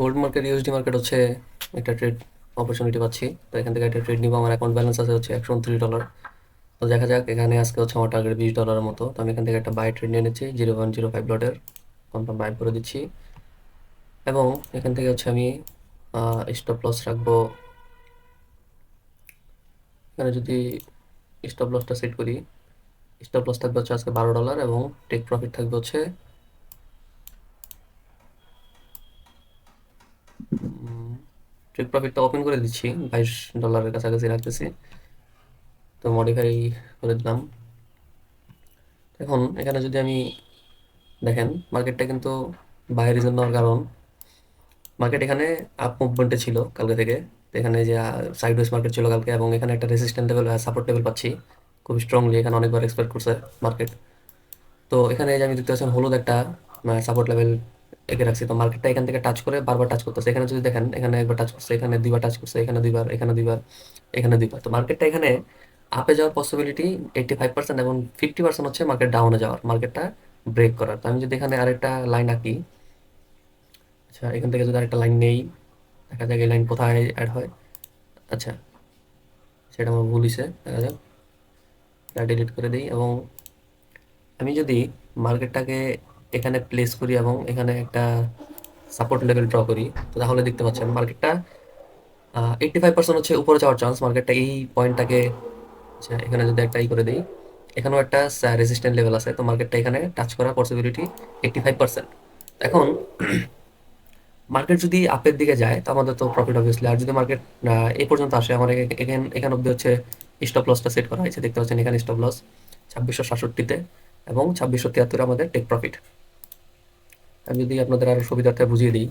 Gold market USD market হচ্ছে একটা trade opportunity পাচ্ছি। তো এখান থেকে একটা ট্রেড নিব। আমার অ্যাকাউন্ট ব্যালেন্স আছে হচ্ছে একশো উনত্রিশ ডলার তো দেখা যাক, এখানে আজকে হচ্ছে আমার টার্গেট বিশ ডলারের মতো। তো আমি এখান থেকে একটা বাই ট্রেড নিয়ে নিচ্ছি জিরো ওয়ান জিরো ফাইভ ডটের কনফার্ম বাই করে দিচ্ছি। এবং এখান থেকে হচ্ছে আমি স্টপ লস রাখব। এখানে যদি স্টপ লসটা সেট করি স্টপ লস থাকবে হচ্ছে আজকে বারো ডলার এবং টেক প্রফিট থাকবে হচ্ছে ট্রেড প্রফিটটা ওপেন করে দিচ্ছি, বাইশ ডলারের কাছাকাছি রাখতেছি। তো মডিফাই করে দিলাম। এখন এখানে যদি আমি দেখেন মার্কেটটা কিন্তু বাই রিজন নেওয়ার কারণ। মার্কেট এখানে আপ মুভমেন্টে ছিল কালকে থেকে। এখানে যে সাইড ওয়েজ মার্কেট ছিল কালকে এবং এখানে একটা রেসিস্ট্যান্ট লেভেল সাপোর্ট লেভেল পাচ্ছি। খুব স্ট্রংলি এখানে অনেকবার এক্সপেক্ট করছে মার্কেট তো এখানে যে আমি দেখতে পাচ্ছেন হলুদ একটা সাপোর্ট লেভেল এঁকে রাখছি। তো মার্কেটটা এখান থেকে টাচ করে বারবার টাচ করতেছে। এখানে যদি দেখেন, এখানে একবার টাচ করছে, এখানে দুইবার টাচ করছে, এখানে দুইবার এখানে দুইবার এখানে দুইবার। তো মার্কেটটা এখানে আপে যাওয়ার পসিবিলিটি এইটটি ফাইভ পার্সেন্ট এবং ফিফটি পার্সেন্ট হচ্ছে মার্কেট ডাউনে যাওয়ার মার্কেটটা ব্রেক করার। তো আমি যদি এখানে আরেকটা লাইন আঁকি আচ্ছা এখান থেকে যদি আরেকটা লাইন নেই, দেখা যাক এই লাইন কোথায় অ্যাড হয়। আচ্ছা সেটা আমার ভুল হয়েছে দেখা যাক। ডিলিট করে দিই এবং আমি যদি মার্কেটটাকে এখানে প্লেস করি এবং এখানে একটা সাপোর্ট লেভেল ড্র করি। তাহলে দেখতে পাচ্ছেন মার্কেটটা এইটটি ফাইভ পার্সেন্ট হচ্ছে উপরে যাওয়ার চান্স মার্কেটটা এই পয়েন্টটাকে আচ্ছা এখানে যদি একটা ই করে দিই, এখানেও একটা রেজিস্ট্যান্ট লেভেল আছে। তো মার্কেটটা এখানে টাচ করার পসিবিলিটি এইটটি ফাইভ পার্সেন্ট এখন মার্কেট যদি আপের দিকে যায়, তো আমাদের তো প্রফিট অবভিয়াসলি আর যদি মার্কেট এই পর্যন্ত আসে আমার এখানে এখানে অব্দি হচ্ছে স্টপ লসটা সেট করা হয়েছে। দেখতে পাচ্ছেন এখানে স্টপ লস ছাব্বিশশো সাতষট্টিতে এবং ছাব্বিশশো তিয়াত্তরে আমাদের টেক প্রফিট আমি যদি আপনাদের আরও সুবিধার্থে বুঝিয়ে দিই।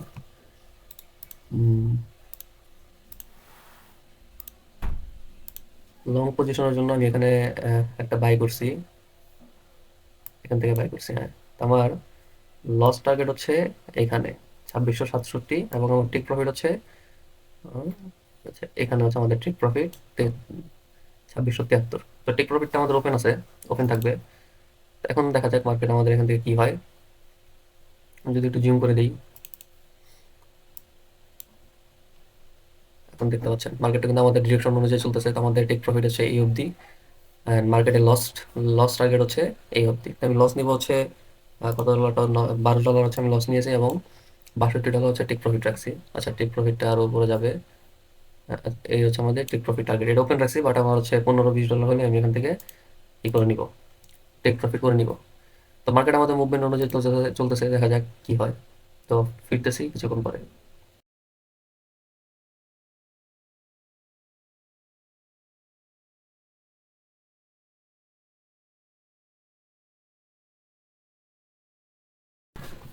লং পজিশনের জন্য আমি এখানে একটা বাই করছি। এখান থেকে বাই করছি হ্যাঁ। আমার লস টার্গেট হচ্ছে এখানে, ছাব্বিশশো সাতষট্টি এবং আমার টিক প্রফিট হচ্ছে আচ্ছা এখানে হচ্ছে আমাদের টিক প্রফিট ছাব্বিশশো তিয়াত্তর। তো টিক প্রফিটটা আমাদের ওপেন আছে ওপেন থাকবে। এখন দেখা যাক মার্কেট আমাদের এখান থেকে কি হয়। যদি একটু জুম করে দিই। এখন দেখতে পাচ্ছেন মার্কেটটা কিন্তু আমাদের ডিরেকশন অনুযায়ী চলতেছে, তো আমাদের টেক প্রফিট হচ্ছে এই অবধি। অ্যান্ড মার্কেটে লস্ট লস টার্গেট হচ্ছে এই অবধি। আমি লস নিব হচ্ছে কত ডলারটা বারো ডলার হচ্ছে আমি লস নিয়েছি এবং বাষট্টি ডলার হচ্ছে টেক প্রফিট রাখছি। আচ্ছা টেক প্রফিটটা আরও উপরে যাবে। এই হচ্ছে আমাদের টেক প্রফিট টার্গেট এটা ওপেন রাখছি বাট আমার হচ্ছে পনেরো, বিশ ডলার হলে আমি এখান থেকে ই করে নিব? টেক প্রফিট করে নিব। তো মার্কেট আমাদের মুভমেন্ট অনুযায়ী চলতেছে দেখা যাক কি হয়। তো ফিরতেছি কিছুক্ষণ পরে।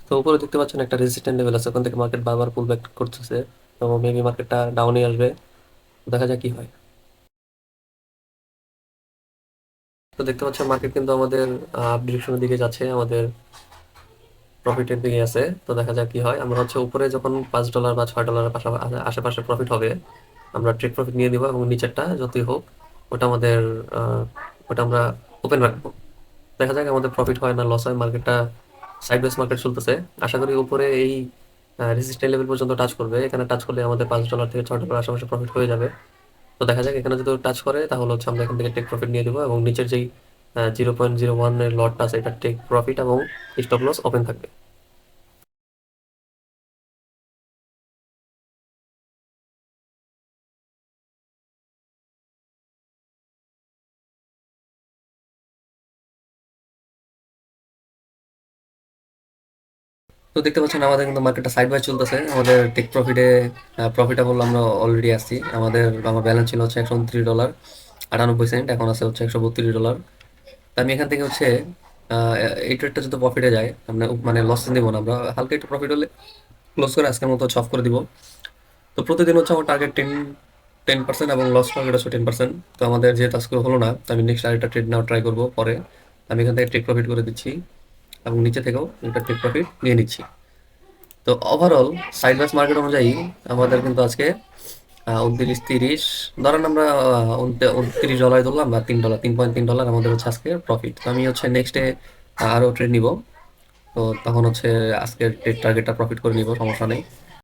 তো উপরে দেখতে পাচ্ছেন একটা রেজিস্ট্যান্ট লেভেল আছে, ওখান থেকে মার্কেট বারবার পুল ব্যাক করতেছে। তো মেবি মার্কেটটা ডাউনে আসবে, দেখা যাক কি হয়। তো দেখতে পাচ্ছেন মার্কেট কিন্তু আমাদের ডিরেকশনের দিকে যাচ্ছে, আমাদের প্রফিটের দিকে আছে। তো দেখা যাক কি হয়। আমরা হচ্ছে উপরে যখন পাঁচ ডলার বা ছয় ডলারের আশেপাশে প্রফিট হবে, আমরা ট্রেড প্রফিট নিয়ে দিব এবং নিচেরটা যতই হোক, ওটা আমাদের ওটা আমরা ওপেন রাখব। দেখা যাক আমাদের প্রফিট হয় না লস হয় মার্কেটটা সাইডওয়েজ মার্কেট চলতেছে। আশা করি উপরে এই রেজিস্ট্যান্ট লেভেল পর্যন্ত টাচ করবে। এখানে টাচ করলে আমাদের পাঁচ ডলার থেকে ছয় ডলার আশেপাশে প্রফিট হয়ে যাবে। তো দেখা যাক, এখানে যদি টাচ করে, তাহলে হচ্ছে আমরা এখান থেকে টেক প্রফিট নিয়ে দেবো এবং নিচের যেই জিরো পয়েন্ট জিরো ওয়ানের লটটা আছে, এটা টেক প্রফিট এবং স্টপ লস ওপেন থাকবে। তো দেখতে পাচ্ছেন আমাদের কিন্তু মার্কেটটা সাইড বাই চলতেছে। আমাদের টেক প্রফিটে প্রফিটেবল আমরা অলরেডি আসছি আমাদের, আমার ব্যালেন্স ছিল হচ্ছে একশো উনত্রিশ ডলার আটানব্বই সেন্ট এখন আছে হচ্ছে একশো বত্রিশ ডলার তো আমি এখান থেকে হচ্ছে এই ট্রেডটা যদি প্রফিটে যায়, আমরা মানে লস দিব না, আমরা হালকা একটু প্রফিট হলে ক্লোজ করে আজকের মতো অফ করে দিব। তো প্রতিদিন হচ্ছে আমার টার্গেট টেন টেন পার্সেন্ট এবং লস টার্গেট হচ্ছে টেন পার্সেন্ট তো আমাদের যেহেতু আজকে হলো না আমি নেক্সট আরেকটা ট্রেড নেওয়া ট্রাই করব পরে। আমি এখান থেকে টেক প্রফিট করে দিচ্ছি। এবং নিচে থেকেও একটা টেক প্রফিট নিয়ে নিচ্ছি। তো ওভারঅল সাইড বাস মার্কেট অনুযায়ী আমাদের কিন্তু আজকে উনত্রিশ তিরিশ, ধরেন আমরা উনত্রিশ ডলার ধরলাম বা তিন ডলার তিন পয়েন্ট তিন ডলার আমাদের হচ্ছে আজকে প্রফিট তো আমি হচ্ছে নেক্সটে আরও ট্রেড নিব। তো তখন হচ্ছে আজকের ট্রেড টার্গেটটা প্রফিট করে নিব, সমস্যা নেই।